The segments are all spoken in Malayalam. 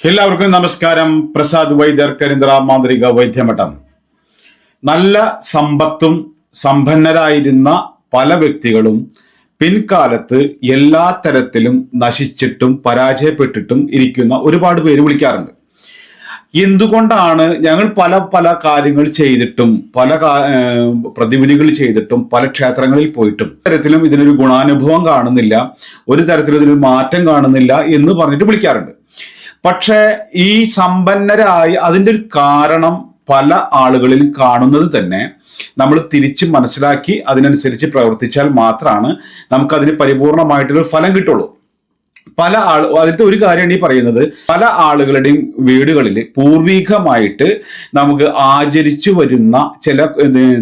എല്ലാവർക്കും നമസ്കാരം. പ്രസാദ് വൈദ്യർ കരിന്ദ്ര മാന്ത്രിക വൈദ്യമഠം. നല്ല സമ്പത്തും സമ്പന്നരായിരുന്ന പല വ്യക്തികളും പിൻകാലത്ത് എല്ലാ തരത്തിലും നശിച്ചിട്ടും പരാജയപ്പെട്ടിട്ടും ഇരിക്കുന്ന ഒരുപാട് പേര് വിളിക്കാറുണ്ട്. എന്തുകൊണ്ടാണ് ഞങ്ങൾ പല പല കാര്യങ്ങൾ ചെയ്തിട്ടും പല പ്രതിവിധികൾ ചെയ്തിട്ടും പല ക്ഷേത്രങ്ങളിൽ പോയിട്ടും തരത്തിലും ഇതിനൊരു ഗുണാനുഭവം കാണുന്നില്ല ഒരു തരത്തിലും ഇതിനൊരു മാറ്റം കാണുന്നില്ല എന്ന് പറഞ്ഞിട്ട് വിളിക്കാറുണ്ട്. പക്ഷേ ഈ സമ്പന്നരായി അതിന്റെ ഒരു കാരണം പല ആളുകളിൽ കാണുന്നത് തന്നെ നമ്മൾ തിരിച്ച് മനസ്സിലാക്കി അതിനനുസരിച്ച് പ്രവർത്തിച്ചാൽ മാത്രമാണ് നമുക്കതിന് പരിപൂർണമായിട്ടൊരു ഫലം കിട്ടുള്ളൂ. പല ആൾ അതിലത്തെ ഒരു കാര്യമാണ് ഈ പറയുന്നത്. പല ആളുകളുടെയും വീടുകളിൽ പൂർവികമായിട്ട് നമുക്ക് ആചരിച്ചു വരുന്ന ചില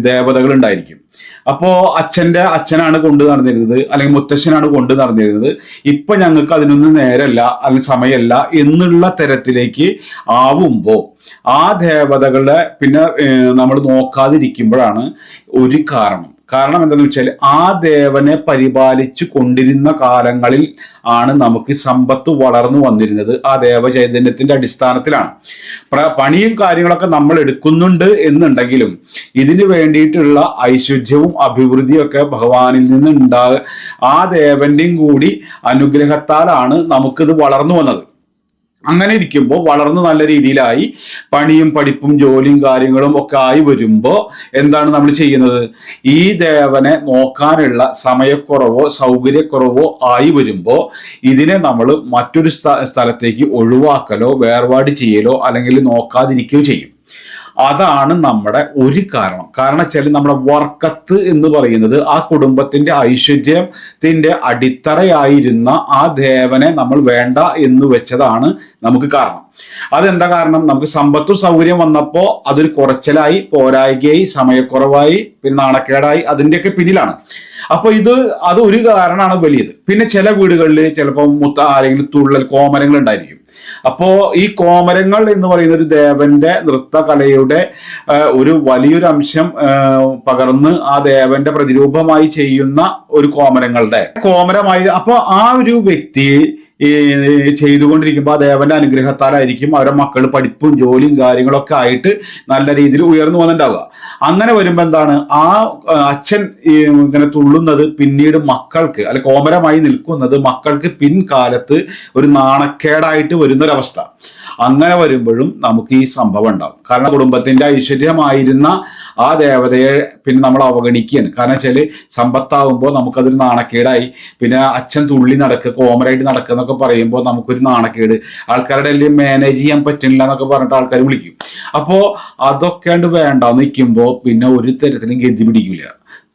ദേവതകൾ ഉണ്ടായിരിക്കും. അപ്പോ അച്ഛന്റെ അച്ഛനാണ് കൊണ്ടു നടന്നിരുന്നത് അല്ലെങ്കിൽ മുത്തശ്ശനാണ് കൊണ്ടു നടന്നിരുന്നത്. ഇപ്പൊ ഞങ്ങൾക്ക് അതിനൊന്നും നേരല്ല അല്ലെങ്കിൽ സമയമല്ല എന്നുള്ള തരത്തിലേക്ക് ആവുമ്പോ ആ ദേവതകളെ പിന്നെ നമ്മൾ നോക്കാതിരിക്കുമ്പോഴാണ് ഒരു കാരണം. കാരണം എന്താണെന്ന് വെച്ചാൽ ആ ദേവനെ പരിപാലിച്ചു കൊണ്ടിരുന്ന കാലങ്ങളിൽ ആണ് നമുക്ക് സമ്പത്ത് വളർന്നു വന്നിരുന്നത്. ആ ദേവചൈതന്യത്തിന്റെ അടിസ്ഥാനത്തിലാണ്. പണിയും കാര്യങ്ങളൊക്കെ നമ്മൾ എടുക്കുന്നുണ്ട് എന്നുണ്ടെങ്കിലും ഇതിന് വേണ്ടിയിട്ടുള്ള ഐശ്വര്യവും അഭിവൃദ്ധിയും ഒക്കെ ഭഗവാനിൽ നിന്ന് ഉണ്ടാ ആ ദേവന്റെയും കൂടി അനുഗ്രഹത്താലാണ് നമുക്കിത് വളർന്നു വന്നത്. അങ്ങനെ ഇരിക്കുമ്പോൾ വളർന്ന് നല്ല രീതിയിലായി പണിയും പഠിപ്പും ജോലിയും കാര്യങ്ങളും ഒക്കെ ആയി വരുമ്പോൾ എന്താണ് നമ്മൾ ചെയ്യുന്നത്? ഈ ദേവനെ നോക്കാനുള്ള സമയക്കുറവോ സൗകര്യക്കുറവോ ആയി വരുമ്പോൾ ഇതിനെ നമ്മൾ മറ്റൊരു സ്ഥ- സ്ഥലത്തേക്ക് ഒഴിവാക്കലോ വേർപാട് ചെയ്യലോ അല്ലെങ്കിൽ നോക്കാതിരിക്കുകയോ ചെയ്യും. അതാണ് നമ്മുടെ ഒരു കാരണം. കാരണം വെച്ചാൽ നമ്മുടെ വർക്കത്ത് എന്ന് പറയുന്നത് ആ കുടുംബത്തിന്റെ ഐശ്വര്യത്തിന്റെ അടിത്തറയായിരുന്ന ആ ദേവനെ നമ്മൾ വേണ്ട എന്ന് വെച്ചതാണ് നമുക്ക് കാരണം. അതെന്താ കാരണം? നമുക്ക് സമ്പത്തും സൗകര്യം വന്നപ്പോൾ അതൊരു കുറച്ചിലായി പോരായികയായി സമയക്കുറവായി പിന്നെ നാണക്കേടായി അതിന്റെയൊക്കെ പിന്നിലാണ്. അപ്പൊ ഇത് അത് ഒരു കാരണമാണ് വലിയത്. പിന്നെ ചില വീടുകളിൽ ചിലപ്പോൾ മുത്ത ആരെങ്കിലും തുള്ളൽ കോമരങ്ങൾ ഉണ്ടായിരിക്കും. അപ്പോ ഈ കോമരങ്ങൾ എന്ന് പറയുന്ന ഒരു ദേവന്റെ നൃത്തകലയുടെ ഒരു വലിയൊരു അംശം പകർന്ന് ആ ദേവന്റെ പ്രതിരൂപമായി ചെയ്യുന്ന ഒരു കോമരങ്ങളുടെ. കോമരമായി അപ്പോ ആ ഒരു വ്യക്തി ഈ ചെയ്തുകൊണ്ടിരിക്കുമ്പോൾ ആ ദേവന്റെ അനുഗ്രഹത്താലായിരിക്കും. അവരുടെ മക്കൾ പഠിപ്പും ജോലിയും കാര്യങ്ങളൊക്കെ ആയിട്ട് നല്ല രീതിയിൽ ഉയർന്നു വന്നിട്ടുണ്ടാവുക അങ്ങനെ വരുമ്പോൾ എന്താണ്? ആ അച്ഛൻ ഇങ്ങനെ തുള്ളുന്നത് പിന്നീട് മക്കൾക്ക് അല്ലെ കോമരമായി നിൽക്കുന്നത് മക്കൾക്ക് പിൻകാലത്ത് ഒരു നാണക്കേടായിട്ട് വരുന്ന ഒരവസ്ഥ അങ്ങനെ വരുമ്പോഴും നമുക്ക് ഈ സംഭവം ഉണ്ടാവും. കാരണം കുടുംബത്തിന്റെ ഐശ്വര്യമായിരുന്ന ആ ദേവതയെ പിന്നെ നമ്മൾ അവഗണിക്കുകയാണ്. കാരണം വെച്ചാൽ സമ്പത്താവുമ്പോൾ നമുക്കതൊരു നാണക്കേടായി. പിന്നെ അച്ഛൻ തുള്ളി നടക്കുക കോമറായിട്ട് നടക്കുക എന്നൊക്കെ പറയുമ്പോൾ നമുക്കൊരു നാണക്കേട്. ആൾക്കാരുടെ എല്ലാം മാനേജ് ചെയ്യാൻ പറ്റില്ല എന്നൊക്കെ പറഞ്ഞിട്ട് ആൾക്കാർ വിളിക്കും. അപ്പോൾ അതൊക്കെ വേണ്ട നിൽക്കുമ്പോൾ പിന്നെ ഒരു തരത്തിലും ഗതി പിടിക്കില്ല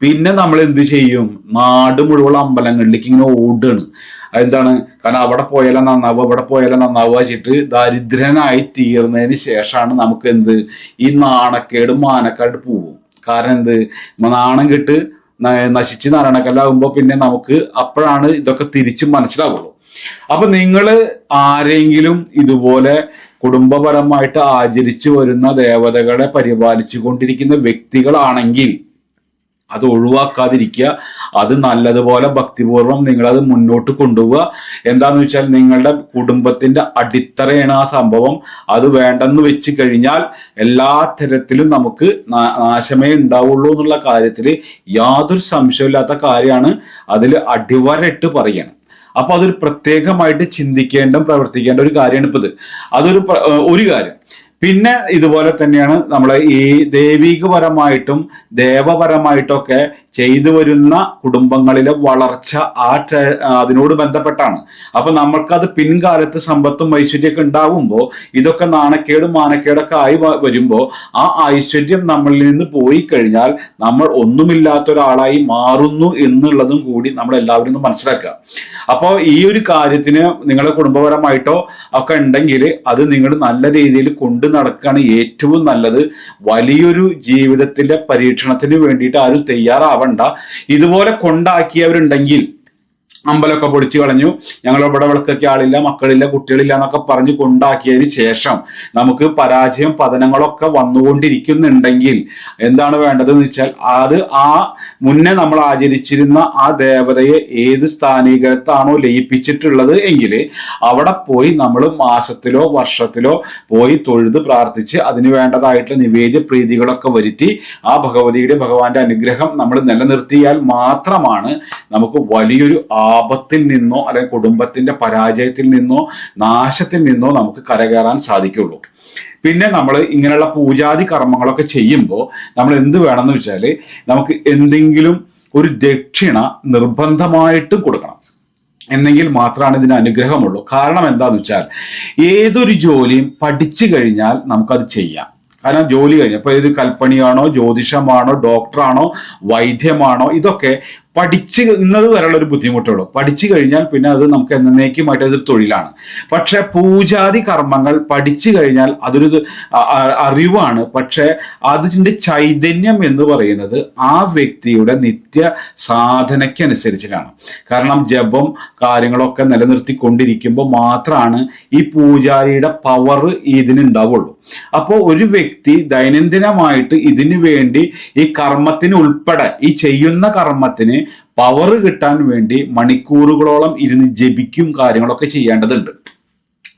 പിന്നെ നമ്മൾ എന്ത് ചെയ്യും? നാട് മുഴുവൻ അമ്പലങ്ങളിലേക്ക് ഇങ്ങനെ ഓടുകയാണ്. എന്താണ് കാരണം അവിടെ പോയാലും നന്നാവുക അവിടെ പോയാലും നന്നാവുക വെച്ചിട്ട് ദരിദ്രനായി തീർന്നതിന് ശേഷമാണ് നമുക്ക് എന്ത്? ഈ നാണക്കേട് മാനക്കാട് പോവും. കാരണം എന്ത്? നാണം കെട്ട് നശിച്ച് നാരായണക്കല്ലാകുമ്പോൾ പിന്നെ നമുക്ക് അപ്പോഴാണ് ഇതൊക്കെ തിരിച്ച് മനസ്സിലാവുള്ളൂ. അപ്പൊ നിങ്ങൾ ആരെങ്കിലും ഇതുപോലെ കുടുംബപരമായിട്ട് ആചരിച്ചു വരുന്ന ദേവതകളെ പരിപാലിച്ചു കൊണ്ടിരിക്കുന്ന വ്യക്തികളാണെങ്കിൽ അത് ഒഴിവാക്കാതിരിക്കുക. അത് നല്ലതുപോലെ ഭക്തിപൂർവം നിങ്ങളത് മുന്നോട്ട് കൊണ്ടുപോവുക. എന്താന്ന് വെച്ചാൽ നിങ്ങളുടെ കുടുംബത്തിന്റെ അടിത്തറയാണ് ആ സംഭവം. അത് വേണ്ടെന്ന് വെച്ച് കഴിഞ്ഞാൽ എല്ലാ തരത്തിലും നമുക്ക് നാശമേ ഉണ്ടാവുള്ളൂ എന്നുള്ള കാര്യത്തിൽ യാതൊരു സംശയമില്ലാത്ത കാര്യമാണ് അതിൽ അടിവരയിട്ട് പറയണം. അപ്പൊ അതൊരു പ്രത്യേകമായിട്ട് ചിന്തിക്കേണ്ട പ്രവർത്തിക്കേണ്ട ഒരു കാര്യമാണ് ഇപ്പൊ ഇത് അതൊരു ഒരു കാര്യം. പിന്നെ ഇതുപോലെ തന്നെയാണ് നമ്മളെ ഈ ദൈവികപരമായിട്ടും ദേവപരമായിട്ടൊക്കെ ചെയ്തു വരുന്ന കുടുംബങ്ങളിലെ വളർച്ച ആ അതിനോട് ബന്ധപ്പെട്ടാണ്. അപ്പൊ നമ്മൾക്കത് പിൻകാലത്ത് സമ്പത്തും ഐശ്വര്യമൊക്കെ ഉണ്ടാകുമ്പോൾ ഇതൊക്കെ നാണക്കേടും മാനക്കേടൊക്കെ ആയി വരുമ്പോൾ ആ ഐശ്വര്യം നമ്മളിൽ നിന്ന് പോയി കഴിഞ്ഞാൽ നമ്മൾ ഒന്നുമില്ലാത്ത ഒരാളായി മാറുന്നു എന്നുള്ളതും കൂടി നമ്മൾ എല്ലാവരും ഒന്ന് മനസ്സിലാക്കുക. അപ്പോൾ ഈ ഒരു കാര്യത്തിന് നിങ്ങളുടെ കുടുംബപരമായിട്ടോ ഒക്കെ ഉണ്ടെങ്കിൽ അത് നിങ്ങൾ നല്ല രീതിയിൽ കൊണ്ടു നടക്കുകയാണ് ഏറ്റവും നല്ലത്. വലിയൊരു ജീവിതത്തിന്റെ പരീക്ഷണത്തിന് വേണ്ടിയിട്ട് ആരും തയ്യാറാവണ്ട ഇതുപോലെ കൊണ്ടാക്കിയവരുണ്ടെങ്കിൽ അമ്പലമൊക്കെ പൊടിച്ചു കളഞ്ഞു. ഞങ്ങൾ ഇവിടെ വിളക്കൊക്കെ ആളില്ല മക്കളില്ല കുട്ടികളില്ല എന്നൊക്കെ പറഞ്ഞ് കൊണ്ടാക്കിയതിന് ശേഷം നമുക്ക് പരാജയം പതനങ്ങളൊക്കെ വന്നുകൊണ്ടിരിക്കുന്നുണ്ടെങ്കിൽ എന്താണ് വേണ്ടതെന്ന് വെച്ചാൽ അത് ആ മുന്നേ നമ്മൾ ആചരിച്ചിരുന്ന ആ ദേവതയെ ഏത് സ്ഥാനീകരത്താണോ ലയിപ്പിച്ചിട്ടുള്ളത് എങ്കിൽ അവിടെ പോയി നമ്മൾ മാസത്തിലോ വർഷത്തിലോ പോയി തൊഴുത് പ്രാർത്ഥിച്ച് അതിന് വേണ്ടതായിട്ടുള്ള നിവേദ്യ പ്രീതികളൊക്കെ വരുത്തി ആ ഭഗവതിയുടെ ഭഗവാന്റെ അനുഗ്രഹം നമ്മൾ നിലനിർത്തിയാൽ മാത്രമാണ് നമുക്ക് വലിയൊരു ആപത്തിൽ നിന്നോ അല്ലെങ്കിൽ കുടുംബത്തിന്റെ പരാജയത്തിൽ നിന്നോ നാശത്തിൽ നിന്നോ നമുക്ക് കരകയറാൻ സാധിക്കുള്ളൂ. പിന്നെ നമ്മൾ ഇങ്ങനെയുള്ള പൂജാതി കർമ്മങ്ങളൊക്കെ ചെയ്യുമ്പോൾ നമ്മൾ എന്ത് വേണമെന്ന് വെച്ചാൽ നമുക്ക് എന്തെങ്കിലും ഒരു ദക്ഷിണ നിർബന്ധമായിട്ടും കൊടുക്കണം. എന്നെങ്കിൽ മാത്രമാണ് ഇതിന് അനുഗ്രഹമുള്ളൂ. കാരണം എന്താന്ന് വെച്ചാൽ ഏതൊരു ജോലിയും പഠിച്ചു കഴിഞ്ഞാൽ നമുക്കത് ചെയ്യാം. കാരണം ജോലി കഴിഞ്ഞ ഇപ്പൊ ഇത് കൽപ്പണിയാണോ ജ്യോതിഷമാണോ ഡോക്ടറാണോ വൈദ്യമാണോ ഇതൊക്കെ പഠിച്ച് ഇന്നത് വരെയുള്ള ഒരു ബുദ്ധിമുട്ടുള്ളൂ പഠിച്ചു കഴിഞ്ഞാൽ പിന്നെ അത് നമുക്ക് എന്നേക്കുമായിട്ട് അതൊരു തൊഴിലാണ്. പക്ഷെ പൂജാതി കർമ്മങ്ങൾ പഠിച്ചു കഴിഞ്ഞാൽ അതൊരു അറിവാണ്. പക്ഷെ അതിന്റെ ചൈതന്യം എന്ന് പറയുന്നത് ആ വ്യക്തിയുടെ നിത്യ സാധനയ്ക്കനുസരിച്ചിട്ടാണ്. കാരണം ജപം കാര്യങ്ങളൊക്കെ നിലനിർത്തിക്കൊണ്ടിരിക്കുമ്പോൾ മാത്രമാണ് ഈ പൂജാരിയുടെ പവർ ഇതിനുണ്ടാവുള്ളൂ. അപ്പോൾ ഒരു വ്യക്തി ദൈനംദിനമായിട്ട് ഇതിനു വേണ്ടി ഈ കർമ്മത്തിന് ഉൾപ്പെടെ ഈ ചെയ്യുന്ന കർമ്മത്തിന് പവർ കിട്ടാൻ വേണ്ടി മണിക്കൂറുകളോളം ഇരുന്ന് ജപിക്കും കാര്യങ്ങളൊക്കെ ചെയ്യേണ്ടതുണ്ട്.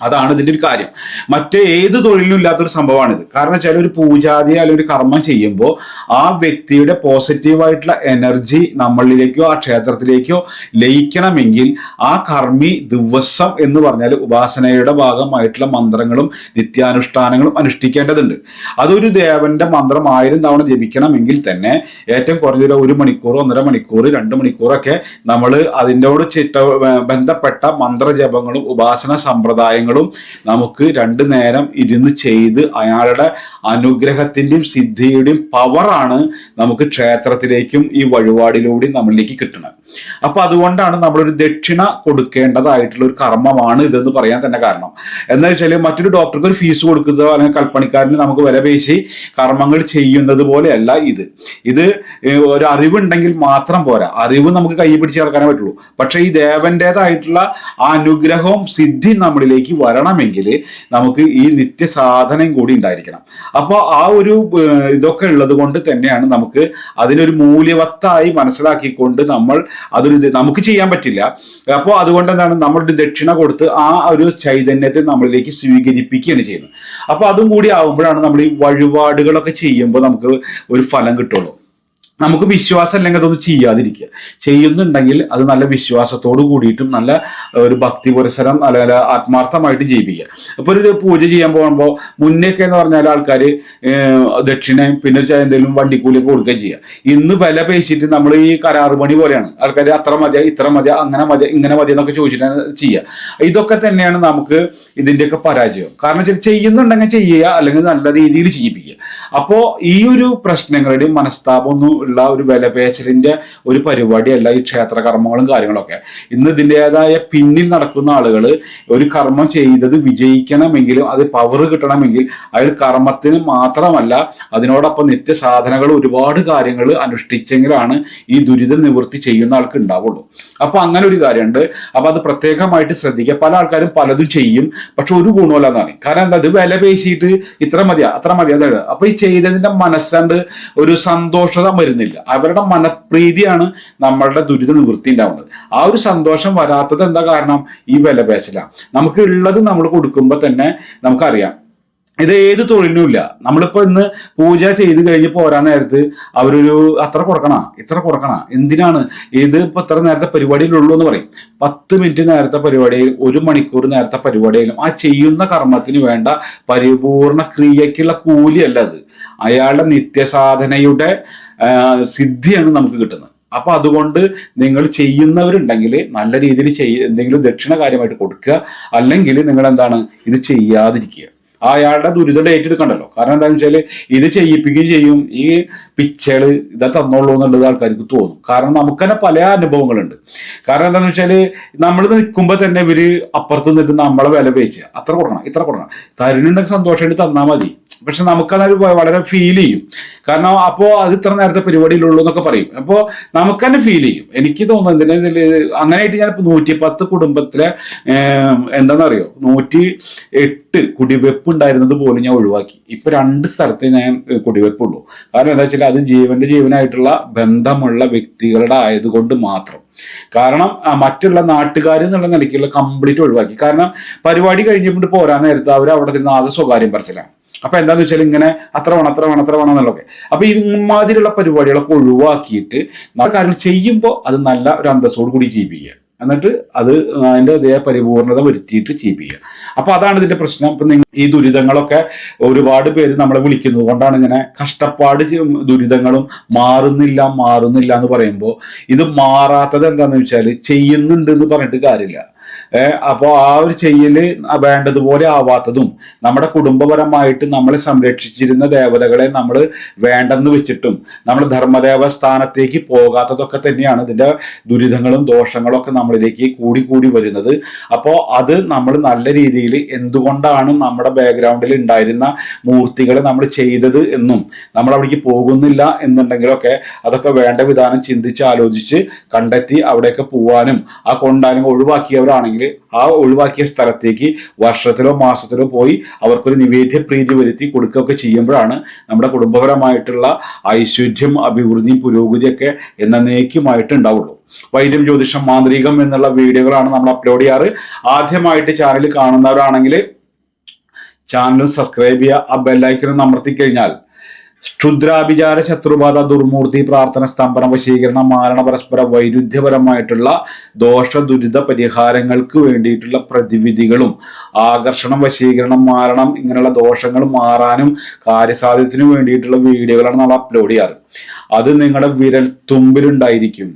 അതാണ് ഇതിന്റെ ഒരു കാര്യം. മറ്റേ ഏത് തൊഴിലിനും ഇല്ലാത്തൊരു സംഭവമാണിത്. കാരണം വെച്ചാൽ ഒരു പൂജാതി അല്ലെങ്കിൽ ഒരു കർമ്മം ചെയ്യുമ്പോൾ ആ വ്യക്തിയുടെ പോസിറ്റീവായിട്ടുള്ള എനർജി നമ്മളിലേക്കോ ആ ക്ഷേത്രത്തിലേക്കോ ലയിക്കണമെങ്കിൽ ആ കർമ്മി ദിവസം എന്ന് പറഞ്ഞാൽ ഉപാസനയുടെ ഭാഗമായിട്ടുള്ള മന്ത്രങ്ങളും നിത്യാനുഷ്ഠാനങ്ങളും അനുഷ്ഠിക്കേണ്ടതുണ്ട്. അതൊരു ദേവന്റെ മന്ത്രം ആയിരം തവണ ജപിക്കണമെങ്കിൽ തന്നെ ഏറ്റവും കുറഞ്ഞൊരു ഒരു മണിക്കൂർ ഒന്നര മണിക്കൂർ രണ്ട് മണിക്കൂറൊക്കെ നമ്മൾ അതിന്റെ ചിട്ട ബന്ധപ്പെട്ട മന്ത്രജപങ്ങളും ഉപാസന സമ്പ്രദായങ്ങളും നമുക്ക് രണ്ടു നേരം ഇരുന്ന് ചെയ്ത് അയാളുടെ അനുഗ്രഹത്തിന്റെയും സിദ്ധിയുടെയും പവറാണ് നമുക്ക് ക്ഷേത്രത്തിലേക്കും ഈ വഴിപാടിലൂടെയും നമ്മളിലേക്ക് കിട്ടുന്നത്. അപ്പൊ അതുകൊണ്ടാണ് നമ്മളൊരു ദക്ഷിണ കൊടുക്കേണ്ടതായിട്ടുള്ള ഒരു കർമ്മമാണ് ഇതെന്ന് പറയാൻ തന്നെ കാരണം. എന്താ വെച്ചാൽ മറ്റൊരു ഡോക്ടർക്ക് ഒരു ഫീസ് കൊടുക്കുന്നതോ അല്ലെങ്കിൽ കൽപ്പണിക്കാരന് നമുക്ക് വില പേശി കർമ്മങ്ങൾ ചെയ്യുന്നത് പോലെയല്ല ഇത്. ഇത് ഒരു അറിവുണ്ടെങ്കിൽ മാത്രം പോരാ. അറിവ് നമുക്ക് കൈ പിടിച്ച് കിടക്കാനേ പറ്റുള്ളൂ. പക്ഷേ ഈ ദേവന്റേതായിട്ടുള്ള ആ അനുഗ്രഹവും സിദ്ധി നമ്മളിലേക്ക് വരണമെങ്കിൽ നമുക്ക് ഈ നിത്യസാധനം കൂടി ഉണ്ടായിരിക്കണം. അപ്പോൾ ആ ഒരു ഇതൊക്കെ ഉള്ളത് കൊണ്ട് തന്നെയാണ് നമുക്ക് അതിനൊരു മൂല്യവത്തായി മനസ്സിലാക്കിക്കൊണ്ട് നമ്മൾ അതൊരു നമുക്ക് ചെയ്യാൻ പറ്റില്ല. അപ്പോൾ അതുകൊണ്ട് എന്താണ് നമ്മളൊരു ദക്ഷിണ കൊടുത്ത് ആ ഒരു ചൈതന്യത്തെ നമ്മളിലേക്ക് സ്വീകരിപ്പിക്കുകയാണ് ചെയ്യുന്നത്. അപ്പോൾ അതും കൂടി ആവുമ്പോഴാണ് നമ്മൾ ഈ വഴിപാടുകളൊക്കെ ചെയ്യുമ്പോൾ നമുക്ക് ഒരു ഫലം കിട്ടുള്ളൂ. നമുക്ക് വിശ്വാസം അല്ലെങ്കിൽ അതൊന്നും ചെയ്യാതിരിക്കുക. ചെയ്യുന്നുണ്ടെങ്കിൽ അത് നല്ല വിശ്വാസത്തോട് കൂടിയിട്ടും നല്ല ഒരു ഭക്തി പുരസരം അല്ലെങ്കിൽ ആത്മാർത്ഥമായിട്ട് ജീവിക്കുക. അപ്പോൾ ഒരു പൂജ ചെയ്യാൻ പോകുമ്പോൾ മുന്നേക്കെ എന്ന് പറഞ്ഞാൽ ആൾക്കാർ ദക്ഷിണയും പിന്നെ എന്തെങ്കിലും വണ്ടിക്കൂലിയൊക്കെ കൊടുക്കുകയും ചെയ്യുക. ഇന്ന് വില പേശിയിട്ട് നമ്മൾ ഈ കരാറ് പണി പോലെയാണ്. ആൾക്കാർ അത്ര മതി ഇത്ര മതി അങ്ങനെ മതി ഇങ്ങനെ മതി എന്നൊക്കെ ചോദിച്ചിട്ടാണ് ചെയ്യുക. ഇതൊക്കെ തന്നെയാണ് നമുക്ക് ഇതിന്റെയൊക്കെ പരാജയം. കാരണം വെച്ചാൽ ചെയ്യുന്നുണ്ടെങ്കിൽ ചെയ്യുക അല്ലെങ്കിൽ നല്ല രീതിയിൽ ചെയ്യിപ്പിക്കുക അപ്പോൾ ഈ ഒരു പ്രശ്നങ്ങളുടെയും മനസ്താപമൊന്നും ഉള്ള ഒരു വിലപേശലിന്റെ ഒരു പരിപാടിയല്ല ഈ ക്ഷേത്ര കർമ്മങ്ങളും കാര്യങ്ങളൊക്കെ. ഇന്ന് ഇതിന്റെതായ പിന്നിൽ നടക്കുന്ന ആളുകൾ ഒരു കർമ്മം ചെയ്തത് വിജയിക്കണമെങ്കിലും അത് പവർ കിട്ടണമെങ്കിൽ അയാൾ കർമ്മത്തിന് മാത്രമല്ല അതിനോടൊപ്പം നിത്യസാധനകൾ ഒരുപാട് കാര്യങ്ങൾ അനുഷ്ഠിച്ചെങ്കിലാണ് ഈ ദുരിത നിവൃത്തി ചെയ്യുന്ന ആൾക്ക് ഉണ്ടാവുള്ളൂ. അപ്പൊ അങ്ങനെ ഒരു കാര്യമുണ്ട്. അപ്പൊ അത് പ്രത്യേകമായിട്ട് ശ്രദ്ധിക്കുക. പല ആൾക്കാരും പലതും ചെയ്യും. പക്ഷെ ഒരു ഗുണമല്ല എന്നാണ്. കാരണം എന്താ? അത് വില പേശിയിട്ട് ഇത്ര മതിയാ. അത്ര മതിയാ. അപ്പൊ ഈ ചെയ്തതിന്റെ മനസ്സണ്ട് ഒരു സന്തോഷത വരുന്നില്ല. അവരുടെ മനപ്രീതിയാണ് നമ്മളുടെ ദുരിത നിവൃത്തി ഉണ്ടാവുന്നത്. ആ ഒരു സന്തോഷം വരാത്തത് എന്താ കാരണം? ഈ വില പേശലാണ് നമുക്ക് ഉള്ളത് നമ്മൾ കൊടുക്കുമ്പോൾ തന്നെ നമുക്കറിയാം. ഇത് ഏത് തൊഴിലിനും ഇല്ല. നമ്മളിപ്പോ ഇന്ന് പൂജ ചെയ്ത് കഴിഞ്ഞ് പോരാൻ നേരത്ത് അവരൊരു അത്ര കൊടുക്കണ ഇത്ര കൊടുക്കണ. എന്തിനാണ്? ഇത് ഇപ്പൊ ഇത്ര നേരത്തെ പരിപാടിയിലുള്ളൂ എന്ന് പറയും. പത്ത് മിനിറ്റ് നേരത്തെ പരിപാടിയിൽ ഒരു മണിക്കൂർ നേരത്തെ പരിപാടിയിലും ആ ചെയ്യുന്ന കർമ്മത്തിന് വേണ്ട പരിപൂർണ ക്രിയക്കുള്ള കൂലിയല്ല അത്. അയാളുടെ നിത്യസാധനയുടെ സിദ്ധിയാണ് നമുക്ക് കിട്ടുന്നത്. അപ്പൊ അതുകൊണ്ട് നിങ്ങൾ ചെയ്യുന്നവരുണ്ടെങ്കിൽ നല്ല രീതിയിൽ ചെയ്യ എന്തെങ്കിലും ദക്ഷിണ കാര്യമായിട്ട് കൊടുക്കുക. അല്ലെങ്കിൽ നിങ്ങൾ എന്താണ് ഇത് ചെയ്യാതിരിക്കുക. അയാളുടെ ദുരിതം ഏറ്റെടുക്കണ്ടല്ലോ കാരണം എന്താണെന്ന് വെച്ചാൽ ഇത് ചെയ്യിപ്പിക്കുകയും ചെയ്യും. ഈ പിച്ചകൾ ഇതാ തന്നോളൂ എന്നുള്ളത് ആൾക്കാർക്ക് തോന്നും. കാരണം നമുക്ക് തന്നെ പല അനുഭവങ്ങളുണ്ട്. കാരണം എന്താണെന്ന് വെച്ചാൽ നമ്മൾ നിൽക്കുമ്പോൾ തന്നെ ഇവർ അപ്പുറത്ത് നിന്നിട്ട് നമ്മളെ വില പേച്ച് അത്ര കൊടുക്കണം ഇത്ര കൊടുക്കണം തരുന്നുണ്ടെങ്കിൽ സന്തോഷമായിട്ട് തന്നാൽ മതി. പക്ഷെ നമുക്കതൊരു വളരെ ഫീൽ ചെയ്യും. കാരണം അപ്പോൾ അത് ഇത്ര നേരത്തെ പരിപാടിയിലുള്ളൂ എന്നൊക്കെ പറയും. അപ്പോൾ നമുക്ക് തന്നെ ഫീൽ ചെയ്യും. എനിക്ക് തോന്നുന്നത് അങ്ങനെയായിട്ട് ഞാൻ നൂറ്റി പത്ത് കുടുംബത്തിലെ എന്താണെന്നറിയോ നൂറ്റി എട്ട് കുടിവെപ്പ് ഉണ്ടായിരുന്നത് പോലും ഞാൻ ഒഴിവാക്കി. ഇപ്പൊ രണ്ട് സ്ഥലത്ത് ഞാൻ കുടിവെപ്പുള്ളൂ. കാരണം എന്താ വെച്ചാൽ അത് ജീവന്റെ ജീവനായിട്ടുള്ള ബന്ധമുള്ള വ്യക്തികളുടെ ആയതുകൊണ്ട് മാത്രം. കാരണം മറ്റുള്ള നാട്ടുകാർ എന്നുള്ള നിലയ്ക്കുള്ള കംപ്ലീറ്റ് ഒഴിവാക്കി. കാരണം പരിപാടി കഴിഞ്ഞിട്ട് പോരാൻ നേരത്തെ അവർ അവിടെ നിന്ന് ആകെ സ്വകാര്യം പറച്ചിലാണ്. അപ്പൊ എന്താന്ന് വെച്ചാൽ ഇങ്ങനെ അത്ര വേണം അത്ര വേണം അത്ര വേണം എന്നുള്ളതൊക്കെ. അപ്പൊ ഇമാതിരിയുള്ള പരിപാടികളൊക്കെ ഒഴിവാക്കിയിട്ട് നമ്മുടെ കാര്യങ്ങൾ ചെയ്യുമ്പോൾ അത് നല്ല ഒരു അന്തസ്സോട് കൂടി ജീവിക്കുക. എന്നിട്ട് അത് അതിന്റെ അതേ പരിപൂർണത വരുത്തിയിട്ട് ചെയ്യിപ്പിക്കുക. അപ്പോൾ അതാണ് ഇതിന്റെ പ്രശ്നം. ഇപ്പം നിങ്ങൾ ഈ ദുരിതങ്ങളൊക്കെ ഒരുപാട് പേര് നമ്മളെ വിളിക്കുന്നത് കൊണ്ടാണ് ഇങ്ങനെ കഷ്ടപ്പാട് ദുരിതങ്ങളും മാറുന്നില്ല മാറുന്നില്ല എന്ന് പറയുമ്പോൾ ഇത് മാറാത്തത് എന്താണെന്ന് വെച്ചാൽ ചെയ്യുന്നുണ്ട് എന്ന് പറഞ്ഞിട്ട് കാര്യമില്ല. അപ്പോൾ ആ ഒരു ചെയ്യൽ വേണ്ടതുപോലെ ആവാത്തതും നമ്മുടെ കുടുംബപരമായിട്ട് നമ്മൾ സംരക്ഷിച്ചിരുന്ന ദേവതകളെ നമ്മൾ വേണ്ടെന്ന് വെച്ചിട്ടും നമ്മൾ ധർമ്മദേവ സ്ഥാനത്തേക്ക് പോകാത്തതൊക്കെ തന്നെയാണ് ഇതിന്റെ ദുരിതങ്ങളും ദോഷങ്ങളും ഒക്കെ നമ്മളിലേക്ക് കൂടി കൂടി വരുന്നത്. അപ്പോൾ അത് നമ്മൾ നല്ല രീതിയിൽ എന്തുകൊണ്ടാണ് നമ്മുടെ ബാക്ക്ഗ്രൗണ്ടിൽ ഉണ്ടായിരുന്ന മൂർത്തികളെ നമ്മൾ ചെയ്തത് എന്നും നമ്മൾ അവിടേക്ക് പോകുന്നില്ല എന്നുണ്ടെങ്കിലൊക്കെ അതൊക്കെ വേണ്ട വിധാനം ചിന്തിച്ച് ആലോചിച്ച് കണ്ടെത്തി അവിടെയൊക്കെ പോവാനും ആ കൊണ്ടാനും ഒഴിവാക്കിയവരാണെങ്കിൽ ആ ഒഴിവാക്കിയ സ്ഥലത്തേക്ക് വർഷത്തിലോ മാസത്തിലോ പോയി അവർക്കൊരു നിവേദ്യ പ്രീതി വരുത്തി കൊടുക്കുകയൊക്കെ ചെയ്യുമ്പോഴാണ് നമ്മുടെ കുടുംബപരമായിട്ടുള്ള ഐശ്വര്യം അഭിവൃദ്ധിയും പുരോഗതിയൊക്കെ എന്നേക്കുമായിട്ട് ഉണ്ടാവുള്ളൂ. വൈദ്യം ജ്യോതിഷം മാന്ത്രികം എന്നുള്ള വീഡിയോകളാണ് നമ്മൾ അപ്ലോഡ് ചെയ്യാറ്. ആദ്യമായിട്ട് ചാനൽ കാണുന്നവരാണെങ്കിൽ ചാനലും സബ്സ്ക്രൈബ് ചെയ്യുക ആ ബെല്ലൈക്കനും അമർത്തി കഴിഞ്ഞാൽ ക്ഷുദ്രാഭിചാര ശത്രുബാധ ദുർമൂർത്തി പ്രാർത്ഥന സ്തംഭന വശീകരണം മാരണ പരസ്പര വൈരുദ്ധ്യപരമായിട്ടുള്ള ദോഷ ദുരിത പരിഹാരങ്ങൾക്ക് വേണ്ടിയിട്ടുള്ള പ്രതിവിധികളും ആകർഷണം വശീകരണം മാരണം ഇങ്ങനെയുള്ള ദോഷങ്ങൾ മാറാനും കാര്യസാധ്യത്തിനും വേണ്ടിയിട്ടുള്ള വീഡിയോകളാണ് നമ്മൾ അപ്ലോഡ് ചെയ്യാറ്. അത് നിങ്ങളുടെ വിരൽ തുമ്പിലുണ്ടായിരിക്കും